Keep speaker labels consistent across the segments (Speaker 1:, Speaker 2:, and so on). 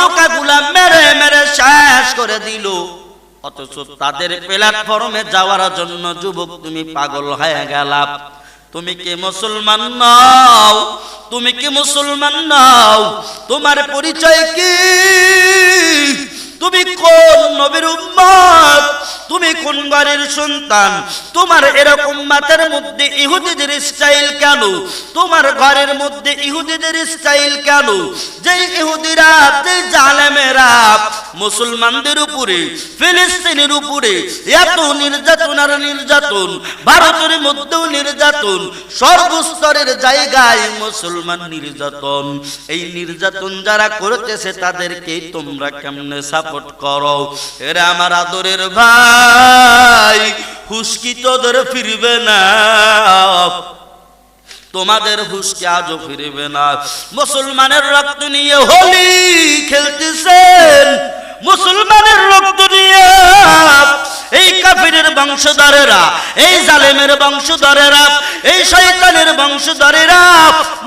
Speaker 1: তারকাগুলা মেরে মেরে শেষ করে দিল। অথচ তাদের প্ল্যাটফর্মে যাওয়ার জন্য যুবক, তুমি পাগল হয়ে গেলা। তুমি কি মুসলমান নাও? তুমি কি মুসলমান নাও? তোমার পরিচয় কি? তুমি কোন নবীর উম্মত? তুমি কোন বাড়ির সন্তান? তোমার এরকম মাথার মধ্যে ইহুদিদের স্টাইল কেন? তোমার ঘরের মধ্যে ইহুদিদের স্টাইল কেন? যে ইহুদিরা যে জালেমেরা, মুসলমানদের উপরে, ফিলিস্তিনের উপরে এত নির্যাতন আর নির্যাতন, ভারতের মধ্যেও নির্যাতন, সর্বস্তরের জায়গায় মুসলমান নির্যাতন। এই নির্যাতন যারা করতেছে তাদেরকে তোমরা কেমনে সাপোর্ট করো। এরা আমার আদরের ভাই, হুস্কি তোদের ফিরবে না। তোমাদের হুসকে আজও ফিরবে না। মুসলমানের রক্ত নিয়ে হোলি খেলতেছেন। মুসলমানের রক্ত নিয়ে এই কাফিরের বংশধরেরা, এই জালেমের বংশধরেরা, এই শয়তানের বংশধরেরা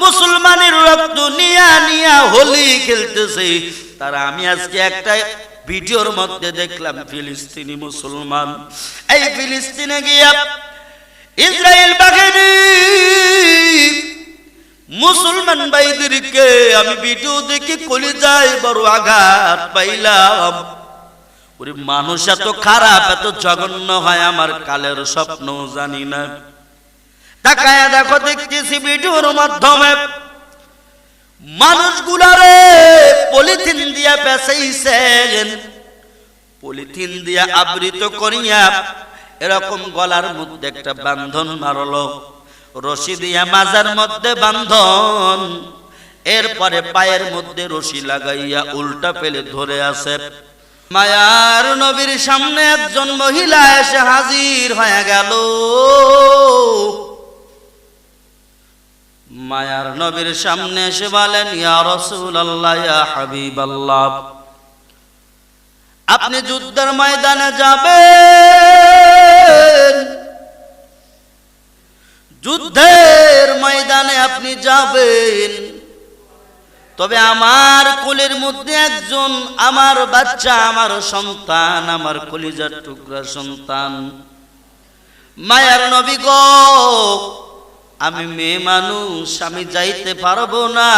Speaker 1: মুসলমানের রক্ত নিয়া নিয়া হোলি খেলতেছে। তারা আমি আজকে একটা ভিডিওর মধ্যে দেখলাম ফিলিস্তিনি মুসলমান। এই ফিলিস্তিনে গিয়া ইসরায়েল বাহিনী মুসলমান ভাইদেরকে আমি ভিডিও দেখে কলি যাই বড় আঘাত পাইলাম। ওরে মানুষ এত খারাপ, এত জঘন্য হয় আমার কালের স্বপ্ন জানি না। তাকায় দেখো, দেখতেছি ভিডিওর মাধ্যমে মানুষগুলারে পলিথিন দিয়া পেঁচাইছেন। পলিথিন দিয়া আবৃত করিয়া এরকম গলার মধ্যে একটা বান্ধন মারল। রশি দিয়া মাজার মধ্যে বান্ধন এরপরে পায়ের মধ্যে রশি লাগাইয়া উল্টা পেলে ধরে আছে। মায়ার নবীর সামনে একজন মহিলা এসে হাজির হয়ে গেল। মায়ার নবীর সামনে এসে বলেন, ইয়া রাসূলুল্লাহ, ইয়া হাবিবাল্লাহ, আপনি যুদ্ধের ময়দানে যাবেন। যুদ্ধের ময়দানে আপনি যাবেন। তবে আমার কোলের মধ্যে একজন আমার বাচ্চা, আমার সন্তান, আমার কলিজার টুকরা সন্তান। মায়ার নবী গো আমি মেয়ে মানুষ, আমি যাইতে পারব না।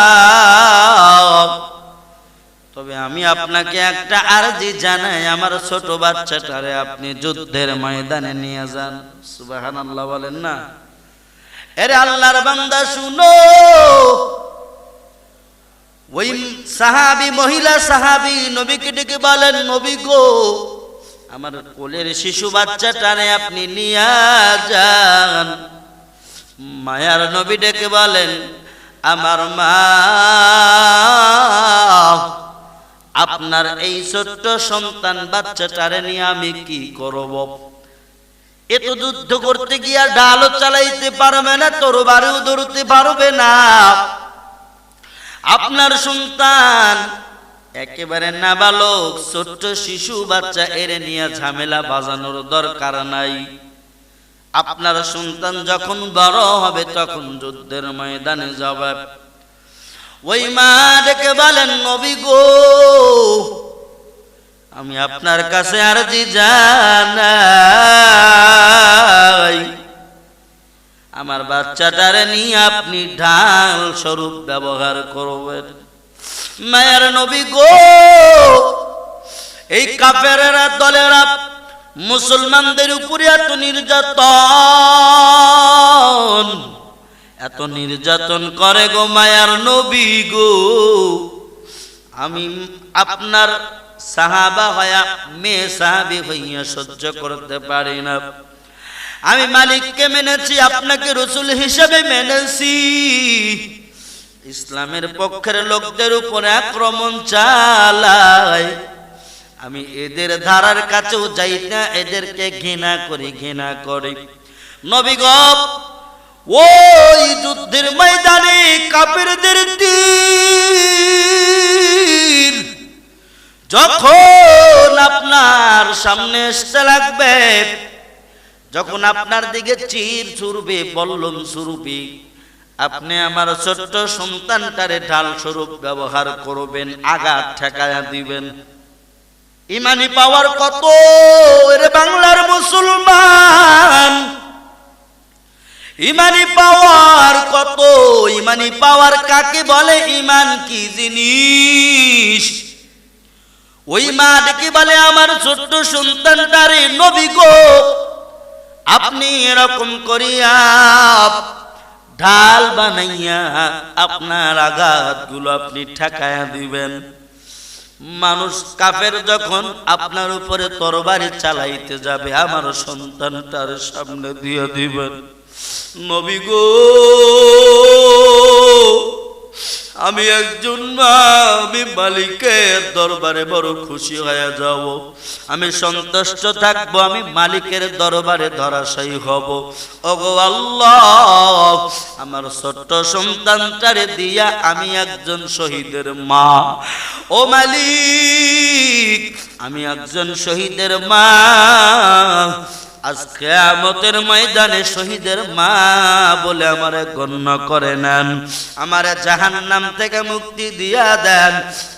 Speaker 1: তবে আমি আপনাকে একটা আরজি জানাই, আমার ছোট বাচ্চাটারে আপনি যুদ্ধের ময়দানে নিয়ে যান। সুবাহান আল্লাহ বলেন না। এরে আল্লাহর বান্দা, শুনো। ওই সাহাবি, মহিলা সাহাবি, নবীকে ডেকে বলেন, নবী গো, আমার কোলের শিশু বাচ্চাটারে আপনি নিয়ে যান। মায়ার নবী ডেকে বলেন, আমার মা, আপনার এই ছোট্ট সন্তান বাচ্চাটারে নিয়ে আমি কি করব? এত যুদ্ধ করতে গিয়া ডালও চালাইতে পারবে না, তরবারিও ধরতে পারবে না। আপনার সন্তান একেবারে নাবালক, ছোট্ট শিশু বাচ্চা এরে নিয়ে ঝামেলা বাজানোর দরকার নাই। আপনার সন্তান যখন বড় হবে, তখন যুদ্ধের ময়দানে যাবে। ওই মা ডেকে বলেন, নবী গো, আমি আপনার কাছে আরজি জানাই। আমার বাচ্চাটারে নিয়ে আপনি ঢাল স্বরূপ ব্যবহার করবেন। মায়ের নবী গো, এই কাফেরেরা দলেরা মুসলমানদের উপরে এত নির্যাতন এত নির্যাতন করে গো মায়ার নবী গো। আমি আপনার সাহাবা হয়া, মেয়ে সাহাবি হইয়া সহ্য করতে পারি না। আমি মালিককে মেনেছি, আপনাকে রসুল হিসেবে মেনেছি। ইসলামের পক্ষের লোকদের উপরে আক্রমণ চালায়। আমি এদের ধারার কাছেও যাই না, এদেরকে ঘৃণা করি ঘৃণা করি। নবী গপ ওই যুদ্ধের ময়দানে কাপেরদের যখন আপনার সামনে আসতে লাগবে, যখন আপনার দিকে চির ছুরবে বল্লম ছুরবে আপনি আমার ছোট্ট সন্তানটারে ঢাল স্বরূপ ব্যবহার করবেন, আঘাত ঠেকায়া দিবেন। ইমানি পাওয়ার কত? এরে বাংলার মুসলমান। ইমানি পাওয়ার কত? ইমানি পাওয়ার কাকে বলে? ইমান কি জিনিস? ওই মা ডেকে বলে আমার ছোট্ট সন্তানটারে? নবী গো, আপনি এরকম করিয়া ঢাল বানাইয়া আপনার আঘাতগুলো আপনি ঠেকায়া দিবেন। মানুষ কাফের যখন আপনার উপরে তরবারি চালাইতে যাবে, আমার সন্তান তার সামনে দিয়ে দিবেন। নবী গো! আমি একজন মা, আমি মালিকের দরবারে বড় খুশি হয়ে যাব। আমি সন্তুষ্ট থাকব, আমি মালিকের দরবারে ধরাশায়ী হব। ওগো আল্লাহ, আমার ছোট্ট সন্তানটারে দিয়া আমি একজন শহীদের মা। ও মালিক, আমি একজন শহীদের মা। আজকে আমতের ময়দানে শহীদের মা বলে আমারে গণ্য করে নেন। আমারে জাহান নাম থেকে মুক্তি দিয়া দেন।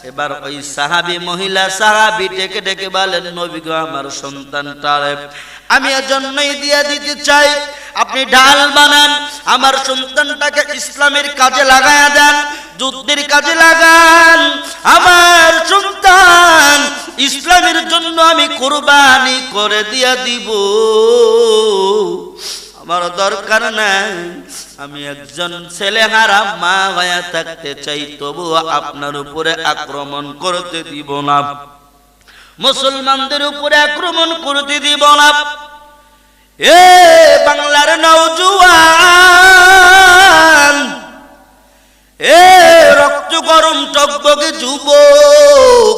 Speaker 1: এবার ওই সাহাবি মহিলা সাহাবি ডেকে ডেকে বলেন, নবী গো, আমার সন্তানটারে আমি এজন্যই দিয়ে দিতে চাই। আপনি ঢাল বানান, আমার সন্তানটাকে ইসলামের কাজে লাগায়া দেন, যুদ্ধের কাজে লাগান। আমার সন্তান ইসলামের জন্য আমি কোরবানি করে দিয়া দিব। আমার দরকার নাই, আমি একজন ছেলে হারা মা হয়ে থাকতে চাই তবু আপনার উপরে আক্রমণ করতে দিব না। মুসলমানদের উপরে আক্রমণ করতে দিব না। এ বাংলার নৌজুয়ান এ রক্ত গরম টকবগে যুবক,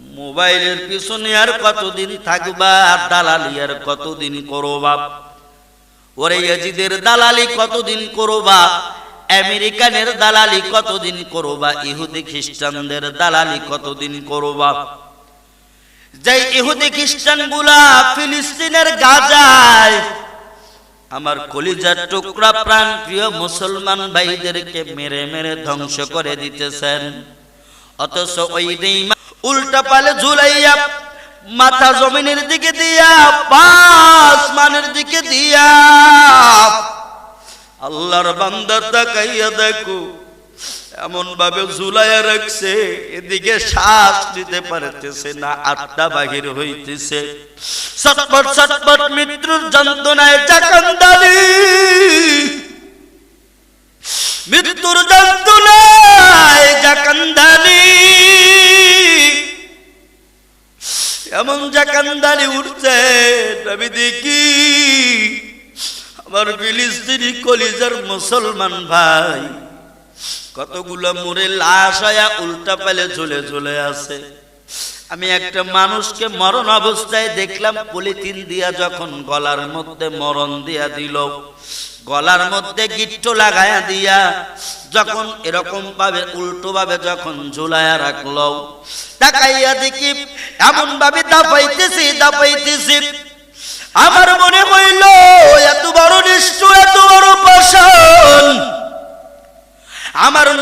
Speaker 1: মোবাইলের পিছনে আর কতদিন থাকবা আর দালালি আর কতদিন করো করবা? ওরে ইয়াজিদের দালালি কতদিন করো করবা? আমেরিকানের দালালি কতদিন করবা? ইহুদি খ্রিস্টানদের দালালি কতদিন করো করবা? যে ইহুদি খ্রিস্টানগুলা ফিলিস্তিনের গাজায়, আমার কলিজার টুকরা প্রাণ প্রিয় মুসলমান ভাইদেরকে মেরে মেরে ধ্বংস করে দিতেছেন। অথচ ওই নেইমা উল্টা পালে ঝুলাইয়া মাথা জমিনের দিকে দিয়া পাঁচ মানের দিকে দিয়া, আল্লাহর বান্দা তাকাইয়া দেখো এমন ভাবে ঝুলাইয়া রাখছে, এদিকে শ্বাস দিতে পারতেছে না, আত্মা বাহির হইতেছে। সটপট সটপট মৃত্যুর যন্ত্রণায় চাকান্দালি মৃত্যুর যন্ত্রণায় জাকান্দালি। এমন জাকান্দালি উঠছে, আমি দেখি আমার ফিলিস্তিনি কলিজার মুসলমান ভাই কতগুলো মুড়ে লাশ আয়া উল্টা পেলে ঝুলে ঝুলে আছে। আমি একটা মানুষকে মরণ অবস্থায় দেখলাম, পলিথিন দিয়া যখন গলার মধ্যে মরণ দিয়া দিল। গলার মধ্যে গিট্ট লাগায়া দিয়া যখন এরকম ভাবে, উল্টো ভাবে যখন ঝুলায়া রাখল। তাকাইয়া দেখি এমন ভাবে দাপাইতেছি দাপাইতেছি আমার মনে হইল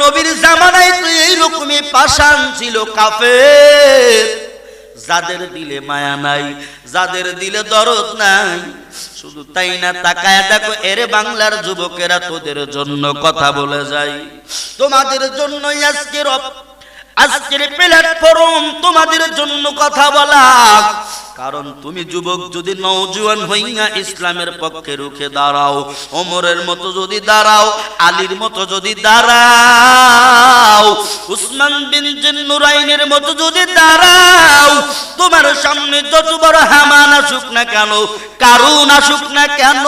Speaker 1: নবীর জামানায় তো এইরকমই পাষাণ ছিল কাফের। যাদের দিলে মায়া নাই, যাদের দিলে দরদ নাই, শুধু তাই না, তাকায় দেখো, এর বাংলার যুবকেরা তোদের জন্য কথা বলে যায়। তোমাদের জন্যই আজকের আজকের প্ল্যাটফর্ম তোমাদের জন্য কথা বলা। কারণ তুমি যুবক যদি নওজুয়ান হইয়া ইসলামের পক্ষে রুখে দাঁড়াও, ওমরের মতো যদি দাঁড়াও, আলীর মতো যদি দাঁড়াও, উসমান বিন নুরাইনের মতো যদি দাঁড়াও, তোমার সামনে যত বড় হামান আসুক না কেন, কারুন আসুক না কেন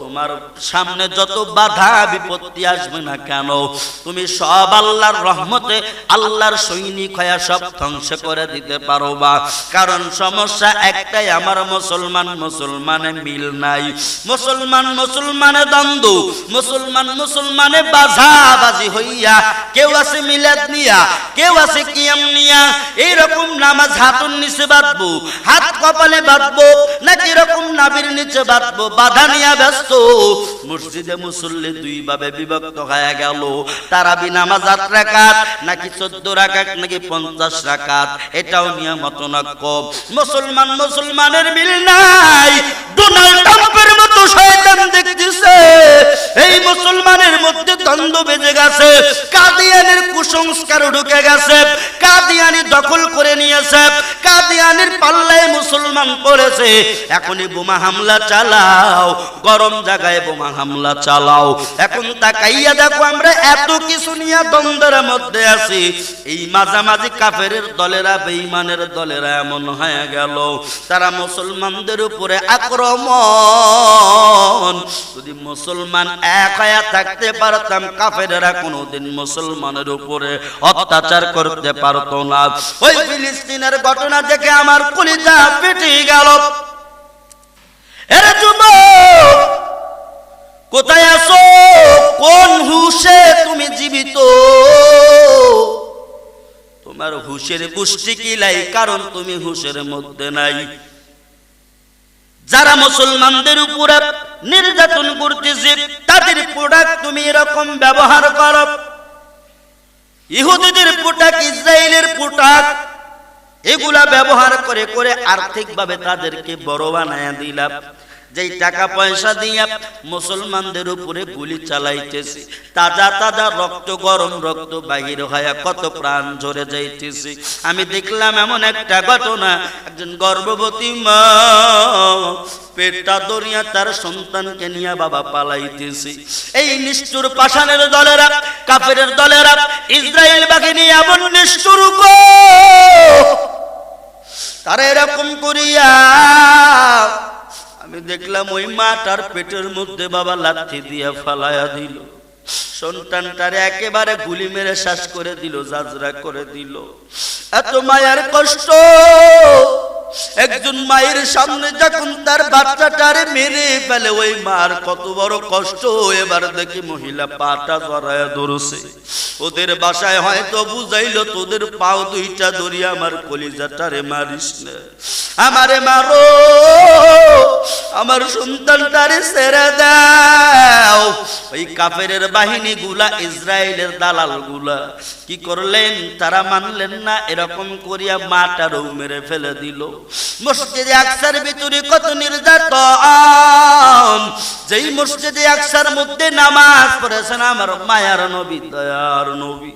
Speaker 1: তোমার সামনে যত বাধা বিপত্তি আসবে না কেন, তুমি সব আল্লাহর রহমতে আল্লাহর সৈনিক হয়ে সব ধ্বংস করে দিতে পারো বা কারণ সমস্যা একটাই, আমার মুসলমান মুসলমানে মিল নাই। মুসলমান মুসলমানে দ্বন্দ্ব, মুসলমান মুসলমানে বাজাবাজি হইয়া, কেউ আছে মিলাদ নিয়া, কেউ আছে কিয়াম নিয়া, এইরকম নামাজ হাতুর নিচে বাঁধবো, হাত কপালে বাঁধবো, নাকি এরকম নাবির নিচে বাঁধবো, বাধা নিয়া ব্যস্ত আসতো মসজিদে মুসল্লি দুই ভাবে বিভক্ত হয়ে গেল। তারাবি নামাজ আট রাকাত, নাকি চোদ্দ রাকাত, নাকি পঞ্চাশ রাকাত? এটাও নিয়মত নক্য মুসলমান, মুসলমানের মিল নাই। ডোনাল্ড ট্রাম্পের মতো শয়তান দেখতেছে। এই মুসলমানের মধ্যে দ্বন্দ্ব বেজে গেছে। কাদিয়ানের কুসংস্কার ঢুকে গেছে। কাদিয়ানি দখল করে নিয়েছে। কাদিয়ানির পাল্লায় মুসলমান পড়েছে। এখনই বোমা হামলা চালাও। গরম জায়গায় বোমা হামলা চালাও। এখন তাকাইয়া দেখো আমরা এত কিছু নিয়ে দ্বন্দ্বের মধ্যে আছি। এই মাঝামাঝি কাফের দলেরা, বেঈমানের দলেরা এমন হয়ে গেল। তারা মুসলমানদের উপরে আক্রমণ। যদি মুসলমান এক হয়ে থাকতে পারতাম, কাফেরেরা কোনোদিন মুসলমানের উপরে অত্যাচার করতে পারতো না। ওই ফিলিস্তিনের ঘটনা দেখে আমার কলিজা পেটে গেল। এরে যুবক! কোথায় আছো? কোন হুশে তুমি জীবিত? তোমার হুশের পুষ্টি কিলাই কারণ তুমি হুশের মধ্যে নাই। যারা মুসলমানদের উপরে নির্যাতন করতেছে, তাদের প্রোডাক্ট তুমি এরকম ব্যবহার করো। ইহুদিদের পোটাক ইসরায়েলের পোটাক এগুলা ব্যবহার করে করে আর্থিকভাবে তাদেরকে বড় বানায় দিলাম। যেই টাকা পয়সা দিয়া মুসলমানদের উপরে গুলি চালাইতেছি, তাজা তাজা রক্ত, গরম রক্ত বাহির হয়ে কত প্রাণ ঝরে যাইতেছি। আমি দেখলাম এমন একটা ঘটনা, একজন গর্ভবতী মা পেটটা দরিয়া তার সন্তানকে নিয়ে বাবা পালাইতেছি। এই নিষ্ঠুর পাষাণের দলেরা কাফের দলেরা, ইসরায়েল বাহিনী এমন নিষ্ঠুর তারা এরকম করিয়া আমি দেখলাম ওই মাটার পেটের মধ্যে বাবা লাথি দিয়ে ফালায়া দিল। সন্তানটারে একেবারে গুলি মেরে শ্বাস করে দিল, জাজরা করে দিল। এত মায়ার কষ্ট! একজন মায়ের সামনে যখন তার বাচ্চাটারে মেরে ফেলে, ওই মার কত বড় কষ্ট। এবার দেখি মহিলা পাটা জড়ায় ধরছে। ওদের বাসায় হয়তো বুঝাইলো, তোদের পাও দুইটা ধরি আমার কলিজাটারে মারিস না। আমারে মারো, আমার সন্তানটারে ছেড়ে দাও। ওই কাফেরের বাহিনী গুলা ইসরায়েলের দালালগুলা কি করলেন? তারা মানলেন না, এরকম করিয়া মাটারও মেরে ফেলে দিল। মসজিদে আকসার ভিতরে কত নির্যাতন। যেই মসজিদে আকসার মধ্যে নামাজ পড়েছেন আমার মায়ার নবী, দয়ার নবী।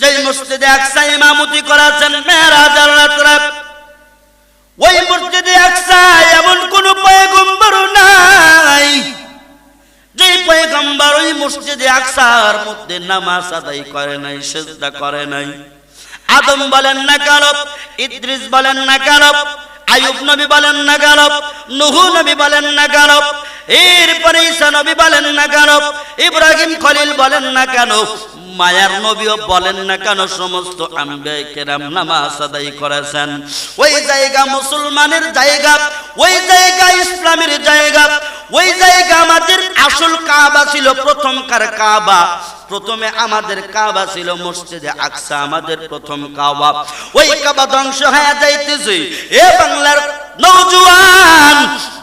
Speaker 1: যেই মসজিদে আকসা ইমামতি করাছেন মেহরাজার রাত ওই মসজিদে আকসা এমন কোন পয়গম্বর নাই যে পয়গম্বর ওই মসজিদে আকসার মধ্যে নামাজ আদায় করে নাই, সেজদা করে নাই। আদম বলেন না কারব ইদ্রিস বলেন না কারব আয়ুব নবী বলেন না কেন? নুহু নবী বলেন না কেন? এরপরে ঈসা নবী বলেন না কেন? ইব্রাহিম খলিল বলেন না কেন? মায়ার নবীও বলেন না কেন সমস্ত আম্বে কেরাম নামাজ আদায় করেছেন? ওই জায়গা মুসলমানের জায়গা, ওই জায়গা ইসলামের জায়গা, ওই জায়গা আমাদের আসল কাবা ছিল প্রথমকার কাবা। প্রথমে আমাদের কাবা ছিল মসজিদে আকসা, আমাদের প্রথম কাবা। ওই কাবা ধ্বংস হয়ে যাইতেছে। এ বাংলার নৌজওয়ান,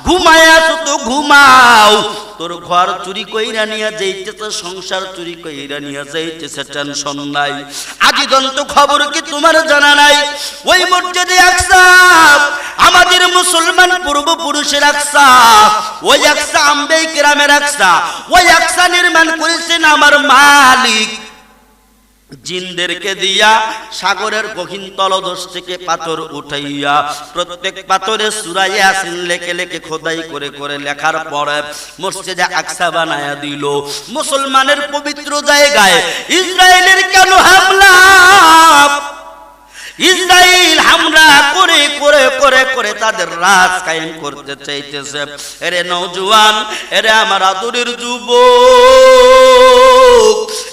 Speaker 1: ঘুমায় আছো তো ঘুমাও। তোর ঘর চুরি কইরা নিয়ে যাইতেছে, সংসার চুরি কইরা নিয়া যাইতেছে, টেনশন নাই। আজি দন্ত খবর কি তোমার জানা নাই? ওই মসজিদে আকসা, আমাদের মুসলমান পূর্বপুরুষের আকসা। ওই আকসা আম্বে গ্রামের আকসা। ওই আকসা নির্মাণ করেছেন আমার মালিক। জিনদেরকে দিয়া সাগরের গহীন তলদোষ থেকে পাথর উঠাইয়া প্রত্যেক পাথরে সুরাই আসিন লেখে লেখে খোদাই করে করে লেখার পরে মসজিদে আকসা বানায়া দিল। মুসলমানের পবিত্র জায়গায় ইসরায়েলের কেন হামলা? ইসরায়েল হামলা করে করে করে করে তাদের রাজ কায়েম করতে চাইতেছে। এরে নওজোয়ান, এরে আমার আদরের যুবক,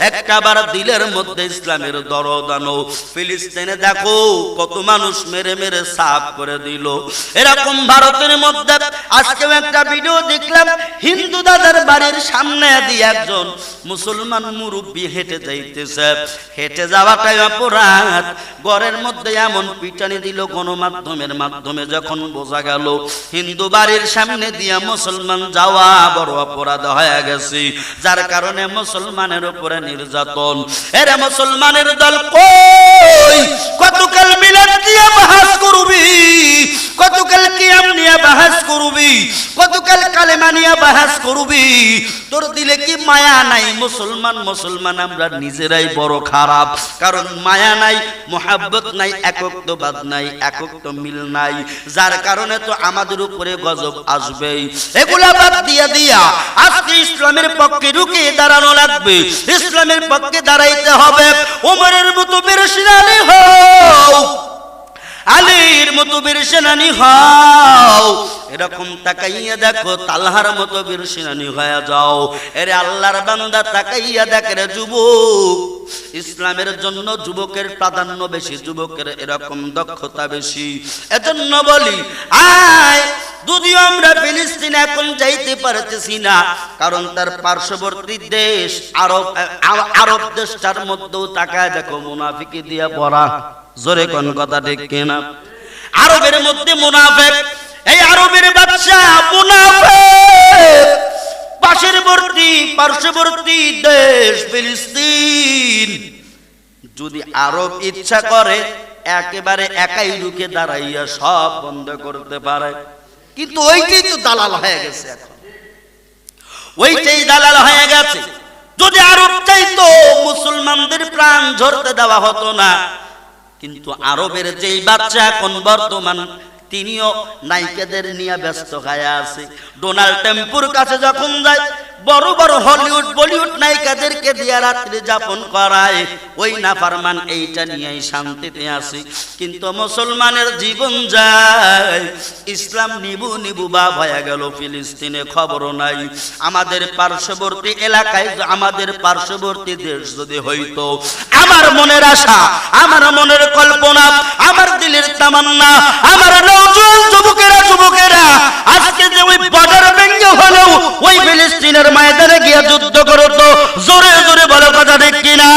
Speaker 1: একটাবার দিলের মধ্যে ইসলামের দরদানো ফিলিস্তিনে দেখো, কত মানুষ মেরে মেরে সাফ করে দিল। এরকম ভারতের মধ্যে আজকেও একটা ভিডিও দেখলাম, হিন্দু দাদার বাড়ির সামনে দিয়ে একজন মুসলমান মুরব্বী হেঁটে যাইতেছে। হেঁটে যাওয়াটাই অপরাধ, ঘরের মধ্যে এমন পিটানি দিল গণমাধ্যমের মাধ্যমে যখন বোঝা গেল হিন্দু বাড়ির সামনে দিয়া মুসলমান যাওয়া বড় অপরাধ হয়ে গেছে। যার কারণে মুসলমানের উপরে নির্যাতন। এরে মুসলমানের দল কই? কতকাল মিলাদ দিয়া বাহাস করবি। কতকাল কিয়াম নিয়ে বাহাস করবি। কতকাল কালেমা নিয়ে বাহাস করবি। তোর দিলে কি মায়া নাই? মুসলমান মুসলমান, আমরা নিজেরাই বড় খারাপ। কারণ মায়া নাই, মোহাব্বত নাই একত্ববাদ নাই একত্ব মিল নাই। যার কারণে তো আমাদের উপরে গজব আসবেই। এগুলা বাদ দিয়া দিয়া আজকে ইসলামের পক্ষে রুকে দাঁড়ানো লাগবে। ইসলামের পক্ষে দাঁড়াইতে হবে। ওমরের মতো বেরসিনালি হও। আলীর মতো বীর সেনানি হও। এরকম তাকাইয়া দেখো, তালহার মতো বীর সেনানি হয়ে যাও। এরে আল্লাহর বান্দা তাকাইয়া দেখে রে যুবক। ইসলামের জন্য যুবকের প্রাধান্য বেশি, যুবকের এরকম দক্ষতা বেশি। এজন্য বলি, আয়, যদিও আমরা ফিলিস্তিন এখন যাইতে পারতেছি না, কারণ তার পার্শ্ববর্তী দেশ আরব আরব দেশটার মধ্যেও তাকায় দেখো, মুনাফিকি দিয়া পড়া জোরে কোন কথা ঠিক কিনা? আরবের মধ্যে মুনাফেক এই আরবের বাদশা মুনাফেক। পাশেরবর্তী পার্শ্ববর্তী দেশ ফিলিস্তিন। যদি আরব ইচ্ছা করে, একেবারে একাই রুখে দাঁড়াইয়া সব বন্ধ করতে পারে। কিন্তু ওইটাই তো দালাল হয়ে গেছে এখন। ওইটাই দালাল হয়ে গেছে। যদি আরব চাইতো, মুসলমানদের প্রাণ ঝরতে দেওয়া হতো না। কিন্তু আরবের যেই বাচ্চা এখন বর্তমান তিনিও নাইকেদের নিয়ে ব্যস্ত হয়ে আছে। ডোনাল্ড টেম্পুর কাছে যখন যায় বড় বড় হলিউড, বলিউড নায়িকাদেরকে দিয়ে রাত্রি যাপন করায়। ওই নাফারমান এইটা নিয়েই শান্তিতে আসি কিন্তু মুসলমানের জীবন যায়। ইসলাম নিবু নিবু বা হয়ে গেল, ফিলিস্তিনে খবর নাই। আমাদের পার্শ্ববর্তী এলাকায় আমাদের পার্শ্ববর্তী দেশ যদি হইতো, আমার মনের আশা, আমার মনের কল্পনা, আমার দিলের তামান্না, আমার যুবকেরা যুবকেরা, আজকে যে ওই ফিলিস্তিনের ময়দানে গিয়ে যুদ্ধ করতো জোরে জোরে বলো কথা ঠিক কিনা?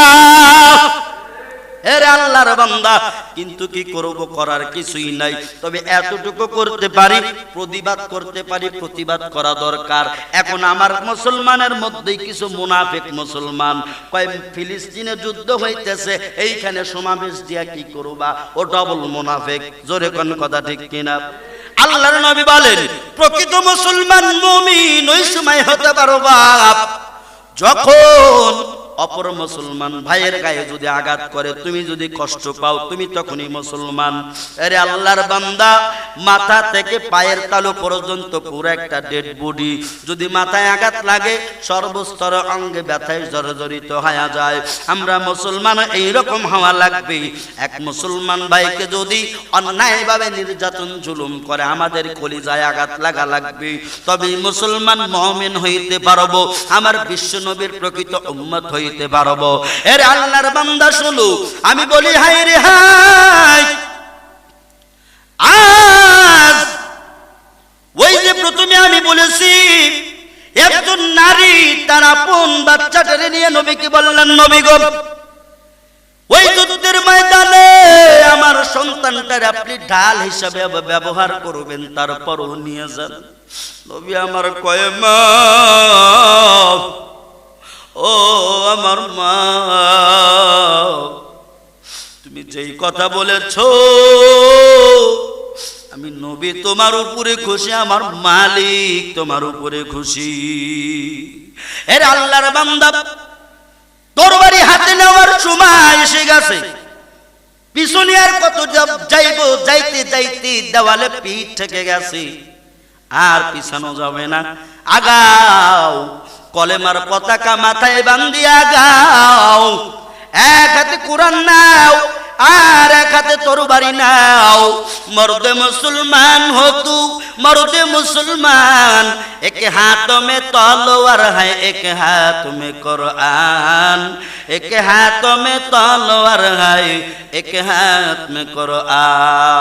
Speaker 1: কিন্তু কি করব করার কিছুই নাই। তবে এতটুকু করতে পারি, প্রতিবাদ করতে পারি, প্রতিবাদ করা দরকার। এখন আমার মুসলমানের মধ্যেই কিছু মুনাফিক মুসলমান। ফিলিস্তিনে যুদ্ধ হইতেছে, এইখানে সমাবেশ দিয়া কি করবা? ও ডবল মুনাফিক। জোরে কোন কথা ঠিক কিনা? আল্লাহর নবী বলেন প্রকৃত মুসলমান মুমিন ওই সময় হতে পারো বাপ। যখন অপর মুসলমান ভাইয়ের গায়ে যদি আঘাত করে, তুমি যদি কষ্ট পাও, তুমি তখনই মুসলমান। আরে আল্লাহর বান্দা, মাথা থেকে পায়ের তালু পর্যন্ত পুরো একটা ডেড বডি যদি মাথায় আঘাত লাগে, সর্বস্তর অঙ্গে ব্যথায় জর্জরিত হয়ে যায়। আমরা মুসলমান এই রকম হওয়া লাগবে। এক মুসলমান ভাইকে যদি অন্যায়ভাবে নির্যাতন, জুলুম করে, আমাদের কলিজায় আঘাত লাগা লাগবে। তবে মুসলমান মমিন হইতে পারব। আমার বিশ্ব নবীর প্রকৃত উম্মত হইতে পারব। এর আল্লাহর বান্দা শুনো আমি বলি হাই রে হাই আজ ওই যে প্রথমে আমি বলেছি, একজন নারী তার আপন বাচ্চাটারে নিয়ে নবীকে বললেন, নবী গো, ওই যুদ্ধের ময়দানে আমার সন্তানটার আপনি ঢাল হিসাবে ব্যবহার করবেন, তারপরও নিয়ে যান। নবী আমার কয়, মা ও আমার মা, তুমি যেই কথা বলেছ, আমি নবী তোমার উপরে খুশি, আমার মালিক তোমার উপরে খুশি। এর আল্লাহর বান্দা, তরবারি হাতে নেওয়ার সময় এসে গেছে। পিছনে আর কত যাব- যাইবো, যাইতে যাইতে দেওয়ালে পিঠ থেকে গেছে। আর পিছানো যাবে না। আগাও। কলেমার পতাকা মাথায় বান্দিয়া গাও এক হাতে কোরআন নাও, আর এক হাতে তরবারি নাও। মরদে মুসলমান হতু, মরদে মুসলমান। এক হাত মে তলোয়ার হাই এক হাত মে কোরআন। এক হাত মে তলোয়ার হাই এক হাত মে কোরআন।